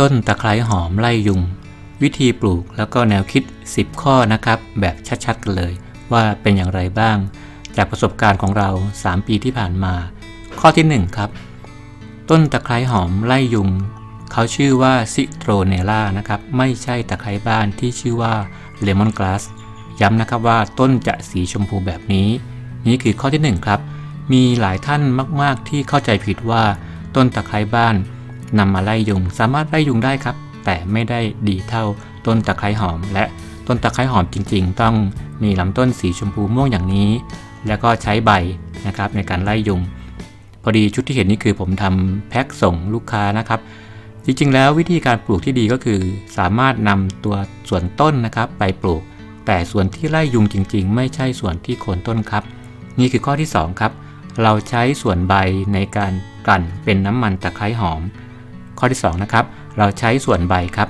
ต้นตะไคร้หอมไล่ยุง วิธีปลูกแล้วก็แนวคิด 10 ข้อนะครับ แบบชัดๆกันเลย ว่าเป็นอย่างไรบ้าง จากประสบการณ์ของเรา 3 ปีที่ผ่านมา ข้อที่ 1 ครับ ต้นตะไคร้หอมไล่ยุง เขาชื่อว่าซิโตรเนล่านะครับ ไม่ใช่ตะไคร้บ้านที่ชื่อว่าเลมอนก a าสย้ำนะครับว่าต้นจะสีชมพูแบบนี้ นี่คือข้อที่ 1 ครับ มีหลายท่านมาก ๆ ที่เข้าใจผิดว่าต้นตะไคร้บ้าน นำมาไล่ยุง สามารถไล่ยุงได้ครับ แต่ไม่ได้ดีเท่าต้นตะไคร้หอม และต้นตะไคร้หอมจริง ๆ ต้องมีลำต้นสีชมพูม่วงอย่างนี้ แล้วก็ใช้ใบนะครับในการไล่ยุง พอดีชุดที่เห็นนี่คือผมทำแพ็คส่งลูกค้านะครับ จริงๆ แล้ววิธีการปลูกที่ดีก็คือ สามารถนำตัวส่วนต้นนะครับไปปลูก แต่ส่วนที่ไล่ยุงจริง ๆ ไม่ใช่ส่วนที่โคนต้นครับ นี่คือข้อที่ 2 ครับเราใช้ส่วนใบในการกลั่นเป็นน้ำมันตะไคร้หอม ข้อที่2นะครับเราใช้ส่วนใบครับ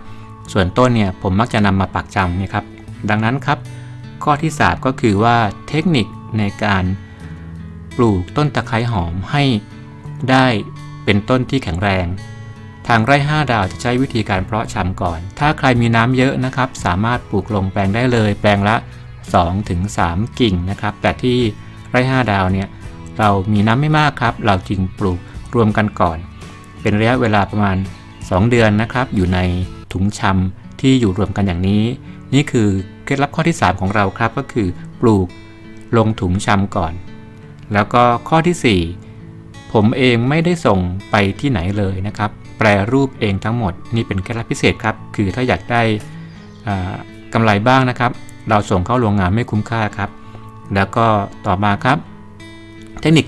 ส่วนต้นเนี่ยผมมักจะนำมาปักจำเนี่ยครับ ดังนั้นครับ ข้อที่ 3 ก็คือว่าเทคนิคในการปลูกต้นตะไคร้หอมให้ได้เป็นต้นที่แข็งแรง ทางไร่ 5 ดาวจะใช้วิธีการเพาะชำก่อน ถ้าใครมีน้ำเยอะนะครับ สามารถปลูกลงแปลงได้เลย แปลงละ 2-3 กิ่งนะครับ แต่ที่ไร่ 5 ดาวเนี่ยเรามีน้ำไม่มากครับ เราจึงปลูกรวมกันก่อน เป็นระยะเวลาประมาณ 2 เดือนนะครับ อยู่ในถุงชำที่อยู่รวมกันอย่างนี้ นี่คือเคล็ดลับข้อที่ 3 ของเราครับก็คือ ปลูกลงถุงชำก่อน แล้วก็ข้อที่ 4 ผมเองไม่ได้ส่งไปที่ไหนเลยนะครับ แปรรูปเองทั้งหมด นี่เป็นเคล็ดลับพิเศษครับ คือถ้าอยากได้กำไรบ้างนะครับ เราส่งเข้าโรงงานไม่คุ้มค่าครับ แล้วก็ต่อมาครับ เทคนิค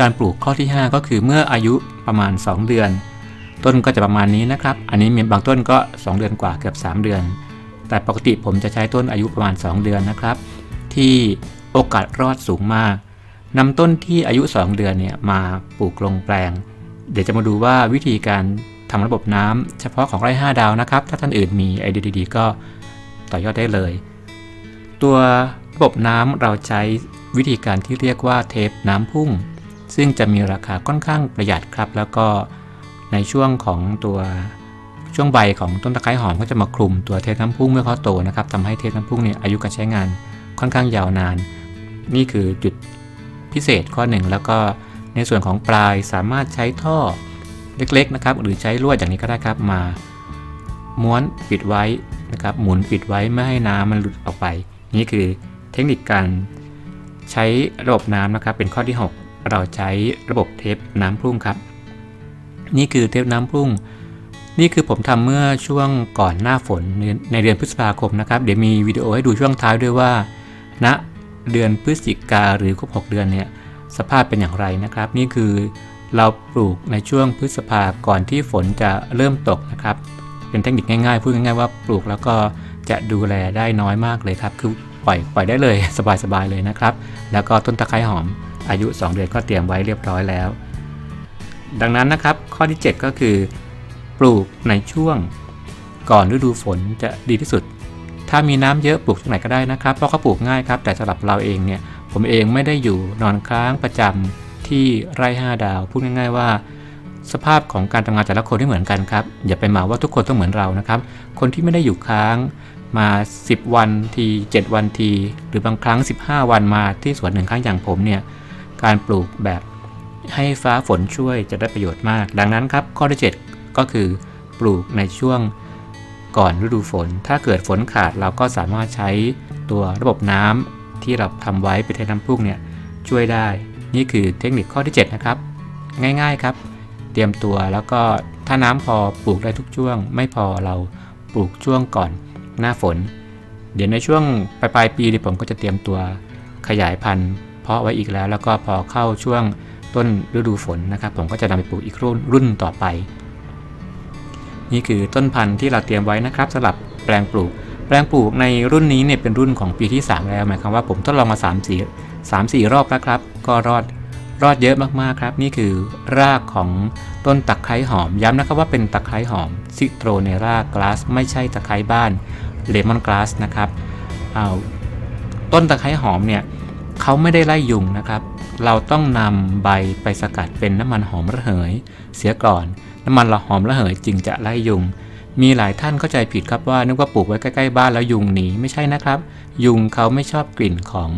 การปลูกข้อที่ 5 ก็คือเมื่ออายุประมาณ 2 เดือน ต้นก็จะประมาณนี้นะครับ อันนี้มีบางต้นก็ 2 เดือนกว่าเกือบ 3 เดือน แต่ปกติผมจะใช้ต้นอายุประมาณ 2 เดือนนะครับ ที่โอกาสรอดสูงมากนำต้นที่อายุ 2 เดือนเนี่ยมาปลูกลงแปลง เดี๋ยวจะมาดูว่าวิธีการทำระบบน้ำเฉพาะของไร่5ดาวนะครับ ถ้าท่านอื่นมีไอเดียดีๆก็ต่อยอดได้เลย ตัวระบบน้ำเราใช้วิธีการที่เรียกว่าเทปน้ำพุ่ง ซึ่งจะมีราคาค่อนข้างประหยัดครับ แล้วก็ในช่วงของตัวช่วงใบของต้นตะไคร้หอมก็จะมาคลุมตัวเทปน้ำพุ่งเมื่อเขาโตนะครับทำให้เทปน้ำพุ่งเนี่ยอายุการใช้งานค่อนข้างยาวนาน นี่คือจุดพิเศษข้อหนึ่งแล้วก็ในส่วนของปลายสามารถใช้ท่อเล็กๆนะครับ หรือใช้ลวดอย่างนี้ก็ได้ครับมา ม้วนปิดไว้นะครับ หมุนปิดไว้ไม่ให้น้ำมันหลุดออกไป นี่คือเทคนิคการใช้ระบบน้ำนะครับ เป็นข้อที่ 6 เราใช้ระบบเทปน้ำพุ่งครับ นี่คือเทปน้ำพุ่ง นี่คือผมทำเมื่อช่วงก่อนหน้าฝนในเดือนพฤษภาคมนะครับ เดี๋ยวมีวิดีโอให้ดูช่วงท้ายด้วยว่าณนะเดือนพฤศจิกาหรือครบ6เดือนเนี่ยสภาพเป็นอย่างไรนะครับ นี่คือเราปลูกในช่วงพฤษภาก่อนที่ฝนจะเริ่มตกนะครับ เป็นเทคนิคง่ายๆพูดง่ายๆว่าปลูกแล้วก็จะดูแลได้น้อยมากเลยครับ คือปล่อยปล่อยได้เลยสบายๆเลยนะครับ แล้วก็ต้นตะไคร้หอม อายุ 2 เดือนก็เตรียมไว้เรียบร้อยแล้ว ดังนั้นนะครับข้อที่ 7 ก็คือ ปลูกในช่วงก่อนฤดูฝนจะดีที่สุด ถ้ามีน้ำเยอะปลูกตรงไหนก็ได้นะครับ เพราะเขาปลูกง่ายครับ แต่สำหรับเราเองเนี่ยผมเองไม่ได้อยู่นอนค้างประจำที่ไร่5ดาว พูดง่ายๆว่า สภาพของการทำงานแต่ละคนไม่เหมือนกันครับ อย่าไปมาว่าทุกคนต้องเหมือนเรานะครับ คนที่ไม่ได้อยู่ค้างมา 10 วันที 7 วันที หรือบางครั้ง 15 วันมาที่สวนหนึ่งครั้งอย่างผมเนี่ย การปลูกแบบให้ฟ้าฝนช่วยจะได้ประโยชน์มาก ดังนั้นครับข้อที่ 7 ก็คือปลูกในช่วงก่อนฤดูฝน ถ้าเกิดฝนขาดเราก็สามารถใช้ตัวระบบน้ำที่เราทำไว้เป็นเทน้ำพุ่งเนี่ยช่วยได้ นี่คือเทคนิคข้อที่ 7 นะครับ ง่ายๆครับ เตรียมตัวแล้วก็ถ้าน้ำพอปลูกได้ทุกช่วง ไม่พอเราปลูกช่วงก่อนหน้าฝน เดี๋ยวในช่วงปลายปลายปีผมก็จะเตรียมตัวขยายพันธุ์าะไว้อีกแล้ว แล้วก็พอเข้าช่วงต้นฤดูฝนนะครับ ผมก็จะนำไปปลูกอีกรุ่นรุ่นต่อไป นี่คือต้นพันธุ์ที่เราเตรียมไว้นะครับสำหรับแปลงปลูก แปลงปลูกในรุ่นนี้เนี่ยเป็นรุ่นของปีที่ 3 แล้วหมายความว่าผมทดลองมา3 4 3 4 รอบแล้วครับ ก็รอดรอดเยอะมากๆครับ นี่คือรากของต้นตะไคร้หอมย้ำนะครับว่าเป็นตะไคร้หอมซิโตรเนรากลาสไม่ใช่ตะไคร้บ้านเลมอนกลาสนะครับเอาต้นตะไคร้หอมเนี่ย เขาไม่ได้ไล่ยุงนะครับ เราต้องนำใบไปสกัดเป็นน้ำมันหอมระเหย เสียก่อน น้ำมันละหอมระเหยจึงจะไล่ยุง มีหลายท่านเข้าใจผิดครับว่านึกว่าปลูกไว้ใกล้ๆบ้านแล้วยุงหนีไม่ใช่นะครับ ยุงเขาไม่ชอบกลิ่นของ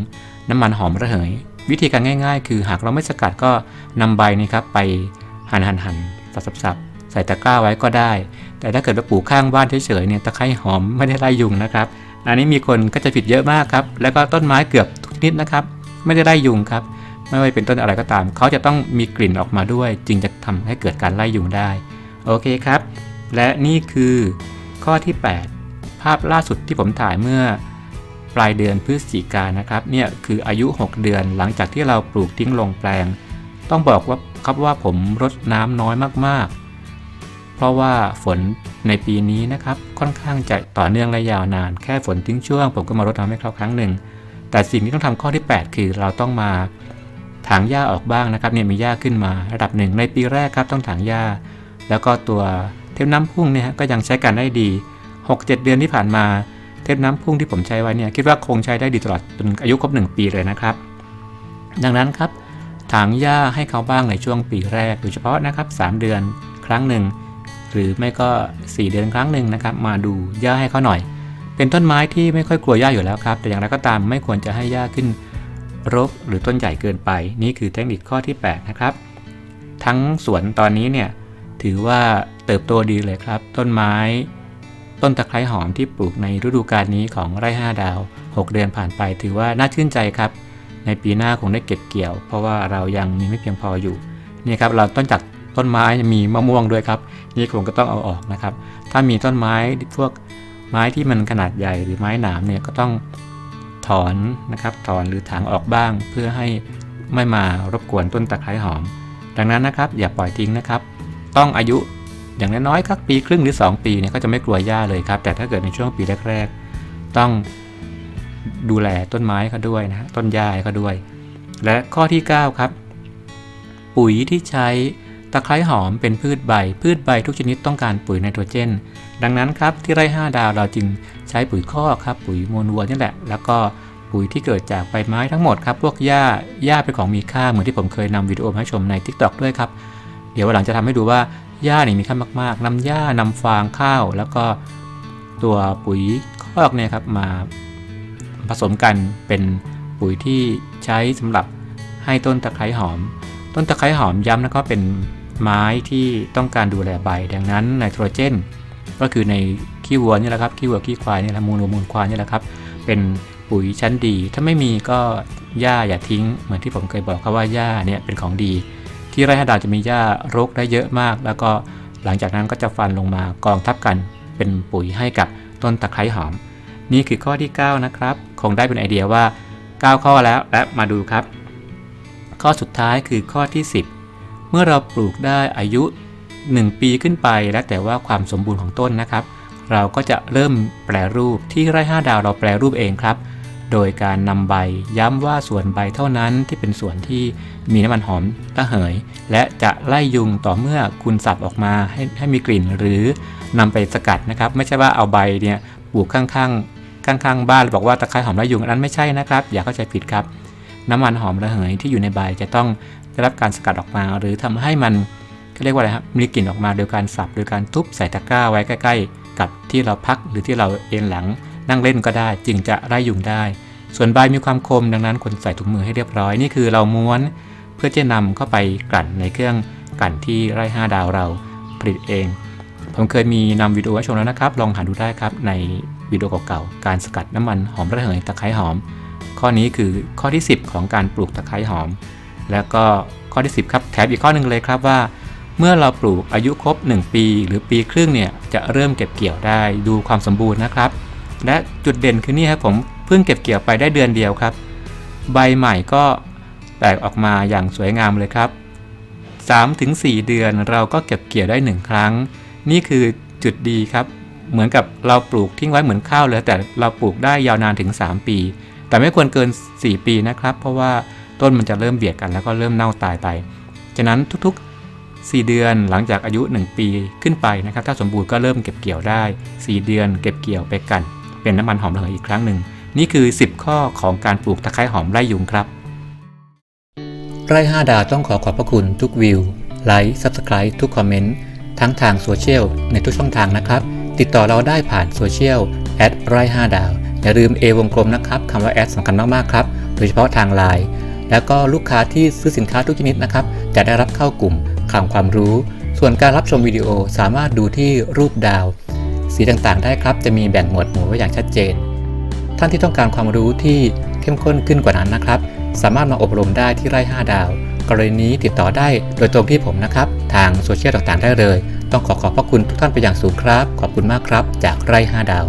น้ำมันหอมระเหย วิธีการง่าย ๆ คือหากเราไม่สกัดก็นำใบนี้ครับไปหั่นหั่นหั่นสับๆใส่ตะกร้าไว้ก็ได้ แต่ถ้าเกิดเราปลูกข้างบ้านเฉยๆเนี่ยตะไคร้หอมไม่ได้ไล่ยุงนะครับ อันนี้มีคนก็จะผิดเยอะมากครับแล้วก็ต้นไม้เกือบ นิดนะครับ ไม่ได้ไล่ยุงครับ ไม่ว่าเป็นต้นอะไรก็ตาม เขาจะต้องมีกลิ่นออกมาด้วย จึงจะทำให้เกิดการไล่ยุงได้ โอเคครับ และนี่คือข้อที่ 8 ภาพล่าสุดที่ผมถ่ายเมื่อปลายเดือนพฤศจิกายนนะครับ เนี่ยคืออายุ 6 เดือนหลังจากที่เราปลูกทิ้งลงแปลง ต้องบอกว่าครับว่าผมรดน้ำน้อยมากๆ เพราะว่าฝนในปีนี้นะครับค่อนข้างจะต่อเนื่องและยาวนาน แค่ฝนทิ้งช่วง ผมก็มารดน้ำให้เขาครั้งหนึ่ง แต่สิ่งที่ต้องทำข้อที่ 8 คือเราต้องมาถางหญ้าออกบ้างนะครับเนี่ยมีหญ้าขึ้นมาระดับหนึ่งในปีแรกครับต้องถางหญ้า แล้วก็ตัวเทปน้ำพุ่งเนี่ยก็ยังใช้การได้ดี 6-7 เดือนที่ผ่านมาเทปน้ำพุ่งที่ผมใช้ไว้เนี่ยคิดว่าคงใช้ได้ดีตลอดจนอายุครบ 1 ปีเลยนะครับ ดังนั้นครับถางหญ้าให้เขาบ้างในช่วงปีแรกโดยเฉพาะนะครับ 3 เดือนครั้งหนึ่งหรือไม่ก็ 4 เดือนครั้งหนึ่งนะครับ มาดูหญ้าให้เขาหน่อย เป็นต้นไม้ที่ไม่ค่อยกลัวหญ้าอยู่แล้วครับ แต่อย่างไรก็ตามไม่ควรจะให้หญ้าขึ้นรกหรือต้นใหญ่เกินไป นี่คือเทคนิคข้อที่ 8 นะครับ ทั้งสวนตอนนี้เนี่ยถือว่าเติบโตดีเลยครับ ต้นไม้ ต้นตะไคร้หอมที่ปลูกในฤดูกาลนี้ของไร่ 5 ดาว 6 เดือนผ่านไป ถือว่าน่าชื่นใจครับ ในปีหน้าคงได้เก็บเกี่ยว เพราะว่าเรายังมีไม่เพียงพออยู่นี่ครับเราต้นจากต้นไม้มีมะม่วงด้วยครับ นี่ผมก็ต้องเอาออกนะครับ ถ้ามีต้นไม้พวก ไม้ที่มันขนาดใหญ่หรือไม้หนามเนี่ยก็ต้องถอนนะครับถอนหรือถางออกบ้าง เพื่อให้ไม่มารบกวนต้นตะไคร้หอม ดังนั้นนะครับ อย่าปล่อยทิ้งนะครับ ต้องอายุอย่างน้อยๆครับปีครึ่งหรือ 2 ปีเนี่ยก็จะไม่กลัวหญ้าเลยครับ แต่ถ้าเกิดในช่วงปีแรกๆ ต้องดูแลต้นไม้เขาด้วยนะต้นหญ้าเขาด้วย และข้อที่ 9 ครับ ปุ๋ยที่ใช้ ตะไคร้หอมเป็นพืชใบ พืชใบทุกชนิดต้องการปุ๋ยไนโตรเจน ดังนั้นครับที่ไร่ 5 ดาวเราจึงใช้ปุ๋ยคอกครับปุ๋ยมูลวัวนี่แหละ แล้วก็ปุ๋ยที่เกิดจากใบไม้ทั้งหมดครับพวกหญ้าหญ้าเป็นของมีค่าเหมือนที่ผมเคยนำวิดีโอมาให้ชมใน TikTok ด้วยครับ เดี๋ยววันหลังจะทำให้ดูว่าหญ้านี่มีค่ามากๆนำหญ้านำฟางข้าว แล้วก็ตัวปุ๋ยคอกเนี่ยครับมาผสมกันเป็นปุ๋ยที่ใช้สำหรับให้ต้นตะไคร้หอม ต้นตะไคร้หอมย้ำนะครับเป็น ไม้ที่ต้องการดูแลใบ ดังนั้นไนโตรเจน ก็คือในขี้วัวนี่แหละครับขี้วัวขี้ควายนี่แหละมูลวัวมูลควายนี่แหละครับ เป็นปุ๋ยชั้นดี ถ้าไม่มีก็หญ้าอย่าทิ้ง เหมือนที่ผมเคยบอกครับว่าหญ้าเนี่ยเป็นของดี ที่ไร่ฮาดาวจะมีหญ้ารกได้เยอะมาก แล้วก็หลังจากนั้นก็จะฟันลงมากองทับกัน เป็นปุ๋ยให้กับต้นตะไคร้หอม นี่คือข้อที่ 9 นะครับ คงได้เป็นไอเดียว่า 9 ข้อแล้วและมาดูครับ ข้อสุดท้ายคือข้อที่ 10 เมื่อเราปลูกได้อายุ 1 ปีขึ้นไป และแต่ว่าความสมบูรณ์ของต้นนะครับ เราก็จะเริ่มแปรรูปที่ไร่5ดาวเราแปรรูปเองครับ โดยการนำใบย้ำว่าส่วนใบเท่านั้นที่เป็นส่วนที่มีน้ำมันหอมระเหย และจะไล่ยุงต่อเมื่อคุณสับออกมาให้ให้มีกลิ่นหรือนำไปสกัดนะครับ ไม่ใช่ว่าเอาใบเนี่ยปลูกข้างๆข้างๆบ้านบอกว่าตะไคร้หอมไล่ยุงอันนั้นไม่ใช่นะครับ อย่าเข้าใจผิดครับ น้ำมันหอมระเหยที่อยู่ในใบจะต้องได้รับการสกัดออกมา หรือทำให้มันเขาเรียกว่าอะไรครับมีกลิ่นออกมาโดยการสับโดยการทุบใส่ตะกร้าไว้ใกล้ ๆ กับที่เราพักหรือที่เราเอนหลังนั่งเล่นก็ได้ จึงจะไล่ยุงได้ ส่วนใบมีความคมดังนั้นควรใส่ถุงมือให้เรียบร้อย นี่คือเราม้วนเพื่อจะนำเข้าไปกลั่นในเครื่องกลั่นที่ไร่5ดาวเราผลิตเอง ผมเคยมีนำวิดีโอไว้ชมแล้วนะครับ ลองหาดูได้ครับในวิดีโอเก่าๆการสกัดน้ำมันหอมระเหยตะไคร้หอม ข้อนี้คือข้อที่ 10 ของการปลูกตะไคร้หอม แล้วก็ข้อที่ 10 ครับแถมอีกข้อหนึ่งเลยครับว่า เมื่อเราปลูกอายุครบ 1 ปี หรือปีครึ่งเนี่ยจะเริ่มเก็บเกี่ยวได้ดูความสมบูรณ์นะครับ และจุดเด่นคือนี่ครับผมเพิ่งเก็บเกี่ยวไปได้เดือนเดียวครับ ใบใหม่ก็แตกออกมาอย่างสวยงามเลยครับ 3-4 เดือนเราก็เก็บเกี่ยวได้ 1 ครั้ง นี่คือจุดดีครับ เหมือนกับเราปลูกทิ้งไว้เหมือนข้าวเลยแต่เราปลูกได้ยาวนานถึง 3 ปี แต่ไม่ควรเกิน 4 ปีนะครับ เพราะว่าต้นมันจะเริ่มเบียดกันแล้วก็เริ่มเน่าตายไป ฉะนั้นทุกๆ 4 เดือนหลังจากอายุ 1 ปีขึ้นไปนะครับ ถ้าสมบูรณ์ก็เริ่มเก็บเกี่ยวได้ 4 เดือนเก็บเกี่ยวไปกัน เป็นน้ำมันหอมระเหยอีกครั้งหนึ่ง นี่คือ 10 ข้อของการปลูกตะไคร้หอมไล่ยุงครับ ไร่5ดาวต้องขอขอบพระคุณทุกวิว ไลค์ Subscribe ทุกคอมเมนต์ทั้งทางโซเชียลในทุกช่องทางนะครับ ติดต่อเราได้ผ่านโซเชียลแอดไร5ดาว อย่าลืม A วงกลมนะครับคำว่าแอดสำคัญมากๆครับ โดยเฉพาะทางไลน์แล้วก็ลูกค้าที่ซื้อสินค้าทุกชนิดนะครับ จะได้รับเข้ากลุ่มข่าวความรู้ ส่วนการรับชมวิดีโอสามารถดูที่รูปดาว สีต่างๆ ได้ครับ จะมีแบ่งหมวดหมู่ไว้อย่างชัดเจน ท่านที่ต้องการความรู้ที่เข้มข้นขึ้นกว่านั้นนะครับ สามารถมาอบรมได้ที่ไร่ 5 ดาว กรณีนี้ติดต่อได้โดยตรงที่ผมนะครับ ทางโซเชียลต่างๆ ได้เลย ต้องขอขอบพระคุณทุกท่านไปอย่างสูงครับ ขอบคุณมากครับ จากไร่ 5 ดาว